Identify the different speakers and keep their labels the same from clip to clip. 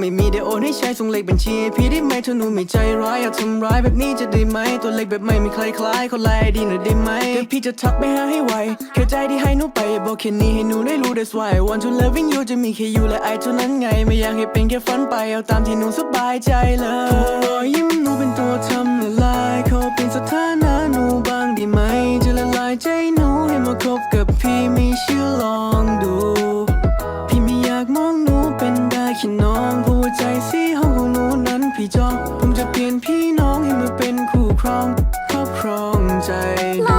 Speaker 1: บัญชีให้พี่ได้ไหมถ้าหนูไม่ใจร้ายอยากทำร้ายแบบนี้จะได้ไหม ตัวเล็กแบบไม่มีใครคล้ายคนไลน์ดีหน่อยได้ไหมเดี๋ยวพี่จะทักไปหาให้ไวแค่ใจที่ให้หนูไปอย่าบอกแค่นี้ให้หนูได้รู้ that's why I want to loving you จะมีแค่ you และไอเท่านั้นไง ไม่อยากให้เป็นแค่ฝันไปเอาตามที่หนูสบายใจเลยรอยยิ้มหนูเป็นตัวทำละลายขอเป็นสถานะหนูบ้างได้ไหมจะละลายใจหนูให้มาคบกับพี่ไม่เชื่อลองดู พี่ไม่อยากมองหนูเป็นได้แค่น้อง อ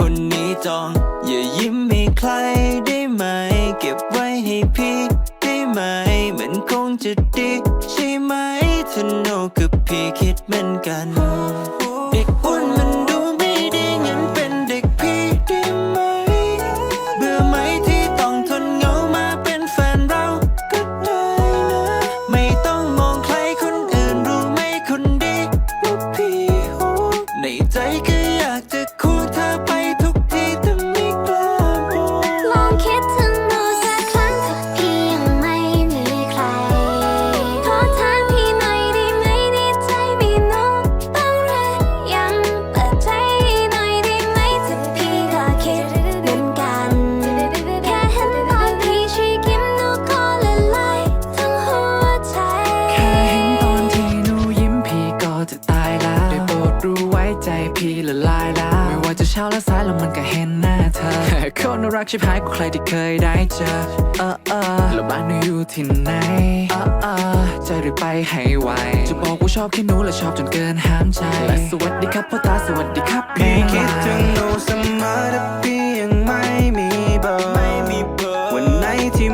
Speaker 1: คน
Speaker 2: นี้จอง อย่ายิ้มให้
Speaker 3: ใครได้ไหม เก็บไว้ให้พี่ได้ไหม มันคงจะดี ใช่ไหมถ้าโนกับ
Speaker 2: พี่คิดเหมือนกัน ใจ
Speaker 4: พี่ละลายแล้ว ไม่ว่าจะเช้าและสายแล้วมันก็เห็นหน้าเธอคนรักชิบหายกว่าใครที่เคยได้เจอ เออเออแล้วบ้านหนูอยู่ที่ไหน เออเออจะรีบไปให้ไว จะบอกว่าชอบแค่หนูและชอบจนเกินห้ามใจ และสวัสดีครับพ่อตาสวัสดีครับ
Speaker 3: พี่คิดถึงหนูเสมอแต่พี่
Speaker 5: ยังไม่มีเบอร์
Speaker 3: วันไหน
Speaker 5: ที่